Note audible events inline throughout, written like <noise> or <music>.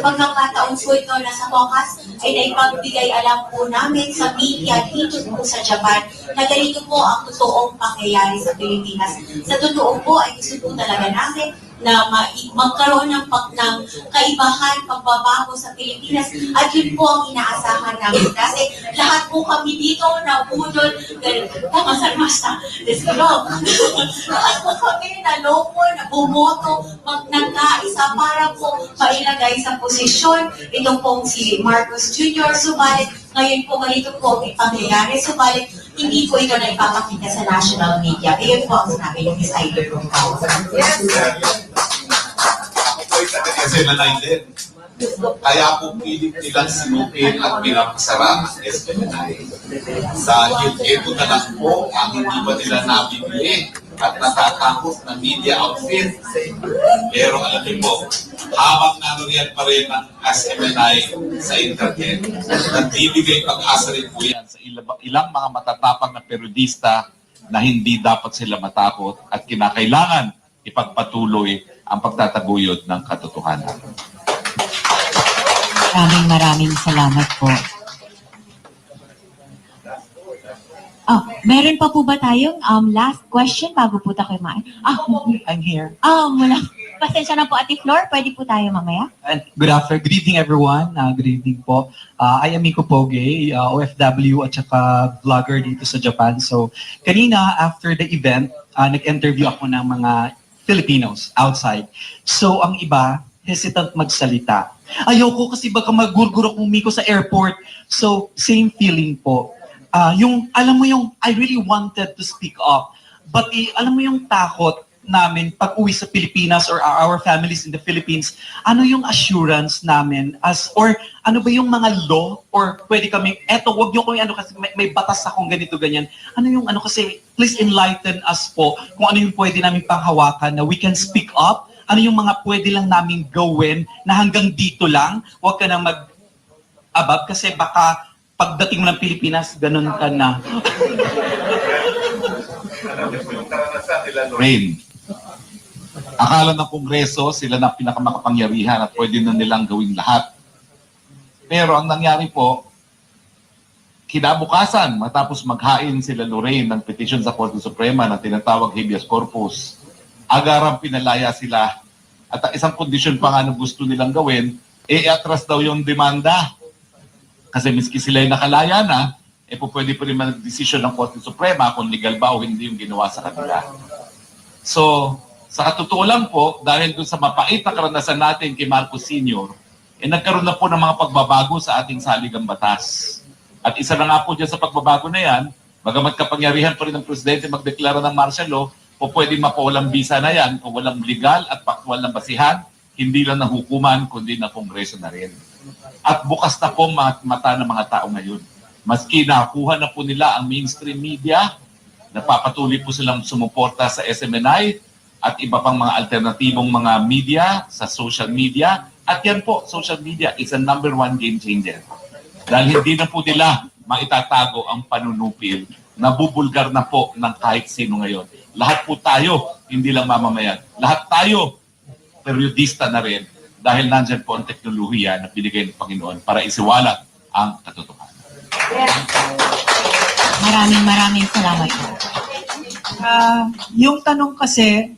Sa pagkakataon po ito na sa Wakas ay naipagbigay alam po namin sa media dito po sa Japan na ganito po ang totoong pangyayari sa Pilipinas. Sa totoo po ay gusto po talaga namin na ma- magkaroon ng, pag, ng kaibahan, pagbabago sa Pilipinas. At yun po ang inaasahan namin. Kasi lahat po kami dito na budol, tama sa masta, deskrop. <laughs> lahat po kami na loko, na bumoto, mag nagkaisa para po mailagay sa posisyon itong pong si Marcos Jr. Subalit, ngayon po ganito po ang pangyayari. Subalit, hindi po ito na ipapakita sa national media. Iyon po ang sinabi ng Miss Idol Roncal. Kasi nanay din. Kaya po pilit nilang sinupin at pinapasara ang SPNI. Dahil ito na lang po ang hindi ba nila nabibili at natatakot na media outfit. Pero alam niyo po, habang nangyayari pa rin ang SMNI sa internet, nagbibigay pag-asa rin po yan sa ilang, ilang mga matatapang na periodista na hindi dapat sila matakot at kinakailangan ipagpatuloy ang pagtataguyod ng katotohanan. Maraming maraming salamat po. Oh, meron pa po ba tayong um, last question bago po tayo kumain? Ah, I'm here. ah, mula. Pasensya na po, Ate Flor. Pwede po tayo mamaya? And good afternoon, good evening everyone. Uh, good evening po. Uh, I am Miko Poge, uh, OFW at saka vlogger dito sa Japan. So kanina after the event, uh, nag-interview ako ng mga Filipinos outside. So ang iba, hesitant magsalita. Ayoko kasi baka magurguro kung Miko sa airport. So same feeling po. Ah, yung alam mo yung I really wanted to speak up. But eh, alam mo yung takot namin pag uwi sa Pilipinas or our families in the Philippines, ano yung assurance namin as or ano ba yung mga law or pwede kami eto wag niyo kami ano kasi may, may batas akong ganito ganyan. Ano yung ano kasi please enlighten us po kung ano yung pwede namin panghawakan na we can speak up. Ano yung mga pwede lang namin gawin na hanggang dito lang, wag ka na mag abab kasi baka pagdating mo ng Pilipinas, ganun ka na. Rain. Akala ng Kongreso, sila na pinakamakapangyarihan at pwede na nilang gawin lahat. Pero ang nangyari po, kinabukasan, matapos maghain sila Lorraine ng petition sa Korte Suprema na tinatawag habeas corpus, agarang pinalaya sila. At ang isang kondisyon pa nga na gusto nilang gawin, e atras daw yung demanda. Kasi miski sila yung nakalaya na, eh po pwede pa rin mag-desisyon ng Korte Suprema kung legal ba o hindi yung ginawa sa kanila. So, sa katotoo lang po, dahil doon sa mapait na karanasan natin kay Marcos Sr., eh nagkaroon na po ng mga pagbabago sa ating saligang batas. At isa na nga po dyan sa pagbabago na yan, bagamat kapangyarihan pa rin ng Presidente magdeklara ng martial law, o pwede mapawalang bisa na yan kung walang legal at paktual na basihan, hindi lang ng hukuman, kundi ng Kongreso na rin. At bukas na po mga mata ng mga tao ngayon. Maski nakuha na po nila ang mainstream media, napapatuloy po silang sumuporta sa SMNI at iba pang mga alternatibong mga media sa social media. At yan po, social media is a number one game changer. Dahil hindi na po nila maitatago ang panunupil. Nabubulgar na po ng kahit sino ngayon. Lahat po tayo, hindi lang mamamayan. Lahat tayo, periodista na rin dahil nandyan po ang teknolohiya na binigay ng Panginoon para isiwalat ang katotohanan. Maraming maraming salamat. Ah, yung tanong kasi,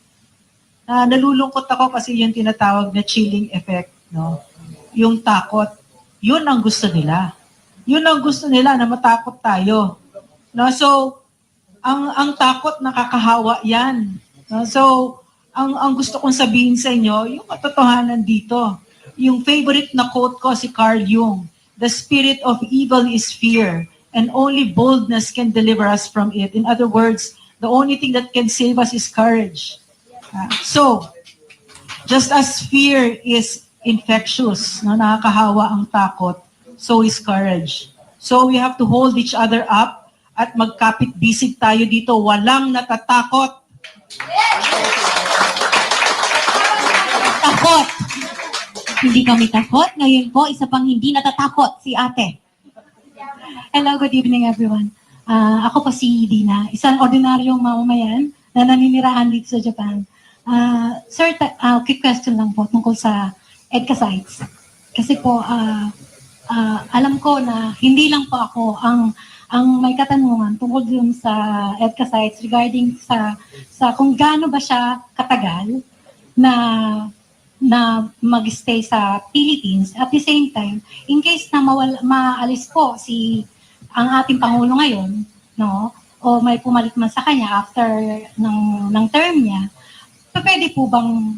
ah, nalulungkot ako kasi yung tinatawag na chilling effect, no? Yung takot, yun ang gusto nila. Yun ang gusto nila na matakot tayo. No? So, ang ang takot nakakahawa 'yan. No? So, ang ang gusto kong sabihin sa inyo, yung katotohanan dito. Yung favorite na quote ko si Carl Jung, the spirit of evil is fear and only boldness can deliver us from it. In other words, the only thing that can save us is courage. Ah, so, just as fear is infectious, no, nakakahawa ang takot, so is courage. So we have to hold each other up at magkapit-bisig tayo dito. Walang natatakot. Takot! Hindi kami takot. Ngayon po, isa pang hindi natatakot si ate. Hello, good evening everyone. Ah, ako po si Dina, isang ordinaryong mamamayan na naninirahan dito sa Japan. Ah, sir, ta- ah, quick question lang po tungkol sa EDCA sites. Kasi po, ah, ah, alam ko na hindi lang po ako ang ang may katanungan tungkol dun sa EDCA sites regarding sa sa kung gaano ba siya katagal na na mag-stay sa Philippines at the same time in case na mawala, maalis po si ang ating pangulo ngayon no o may pumalit man sa kanya after ng ng term niya pwede po bang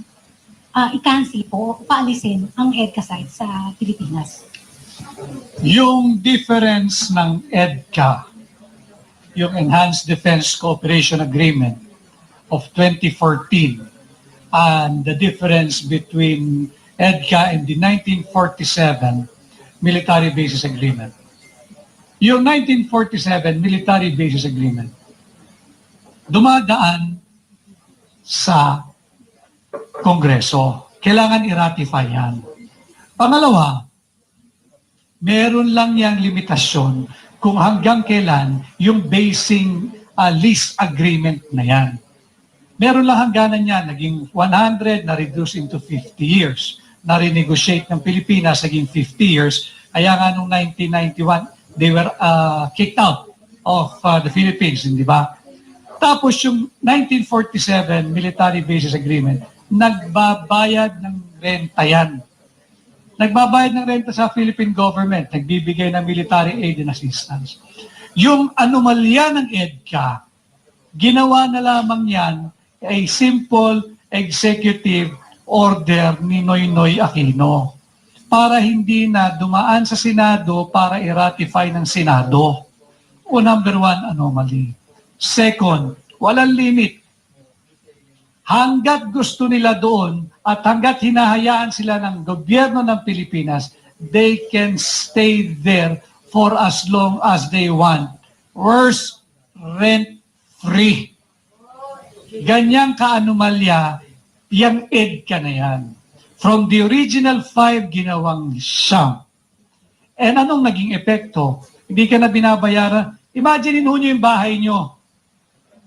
ah, i-cancel po o paalisin ang EDCA site sa Pilipinas Yung difference ng EDCA, yung Enhanced Defense Cooperation Agreement of 2014, and the difference between EDCA and the 1947 Military Bases Agreement. Yung 1947 Military Bases Agreement, dumadaan sa Kongreso. Kailangan i-ratify yan. Pangalawa, meron lang yang limitasyon kung hanggang kailan yung basing uh, lease agreement na yan. Meron lang hangganan yan, naging 100, na-reduce into 50 years. Na-renegotiate ng Pilipinas, naging 50 years. Kaya nga noong 1991, they were uh, kicked out of uh, the Philippines, hindi ba? Tapos yung 1947 Military Bases Agreement, nagbabayad ng renta yan. Nagbabayad ng renta sa Philippine government, nagbibigay ng military aid and assistance. Yung anomalya ng EDCA, ginawa na lamang yan ay simple executive order ni Noynoy Aquino para hindi na dumaan sa Senado para i-ratify ng Senado. O number one, anomaly. Second, walang limit. Hanggat gusto nila doon at hanggat hinahayaan sila ng gobyerno ng Pilipinas, they can stay there for as long as they want. Worse, rent-free. Ganyang kaanomalya, yung EDCA na yan. From the original five, ginawang siyam. And anong naging epekto? Hindi ka na binabayaran. Imagine nyo yung bahay nyo.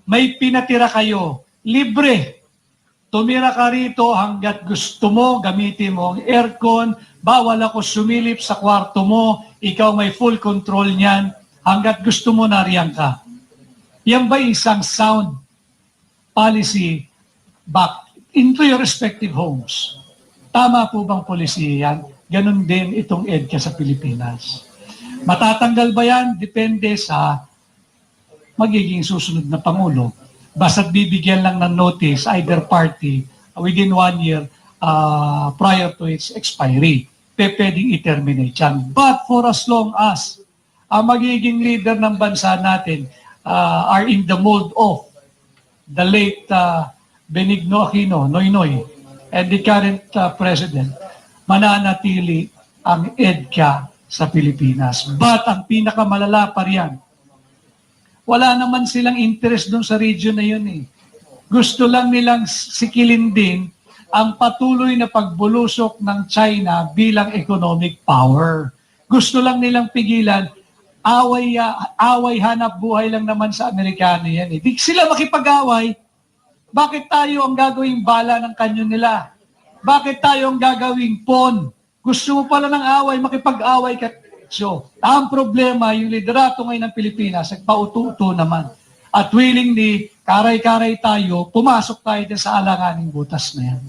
May pinatira kayo. Libre. Tumira ka rito hanggat gusto mo, gamitin mo ang aircon, bawal ako sumilip sa kwarto mo, ikaw may full control niyan, hanggat gusto mo nariyan ka. Yan ba isang sound policy back into your respective homes? Tama po bang policy yan? Ganon din itong EDCA sa Pilipinas. Matatanggal ba yan? Depende sa magiging susunod na Pangulo. Basta't bibigyan lang ng notice either party within one year uh, prior to its expiry. Pe pwedeng i-terminate yan. But for as long as ang magiging leader ng bansa natin uh, are in the mold of the late uh, Benigno Aquino, Noy Noy, and the current uh, president, mananatili ang EDCA sa Pilipinas. But ang pinakamalala pa riyan, wala naman silang interest doon sa region na yun eh. Gusto lang nilang sikilin din ang patuloy na pagbulusok ng China bilang economic power. Gusto lang nilang pigilan, away, away hanap buhay lang naman sa Amerikano yan eh. Di sila makipag-away, bakit tayo ang gagawing bala ng kanyon nila? Bakit tayo ang gagawing pon? Gusto mo pala ng away, makipag-away ka. So, ang problema, yung liderato ngayon ng Pilipinas, nagpauto-uto naman. At willingly, karay-karay tayo, pumasok tayo din sa alanganing butas na yan.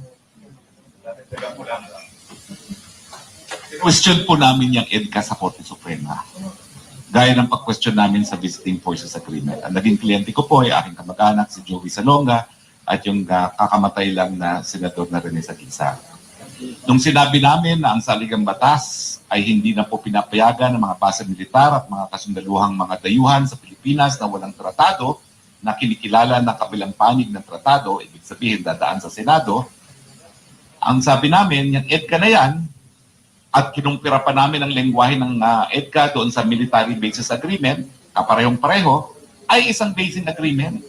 Question po namin yung EDCA sa Korte Suprema. Gaya ng pag-question namin sa Visiting Forces Agreement. Ang naging kliyente ko po ay aking kamag-anak si Joey Salonga at yung uh, kakamatay lang na Senador na Rene Sagisa. Nung sinabi namin na ang saligang batas ay hindi na po pinapayagan ng mga base militar at mga kasundaluhang mga dayuhan sa Pilipinas na walang tratado na kinikilala ng kabilang panig ng tratado, ibig sabihin dadaan sa Senado, ang sabi namin, yung EDCA na yan, at kinumpira pa namin ang lengguwahe ng uh, EDCA doon sa Military Bases Agreement, kaparehong pareho, ay isang basing agreement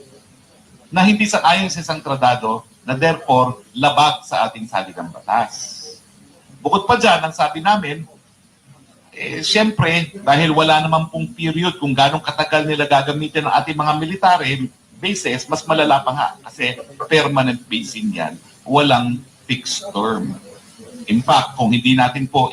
na hindi sa ayon sa isang tratado na therefore labag sa ating saligang batas. Bukod pa dyan, ang sabi namin, eh, siyempre, dahil wala naman pong period kung gano'ng katagal nila gagamitin ang ating mga military bases, mas malala pa nga kasi permanent basing yan. Walang fixed term. In fact, kung hindi natin po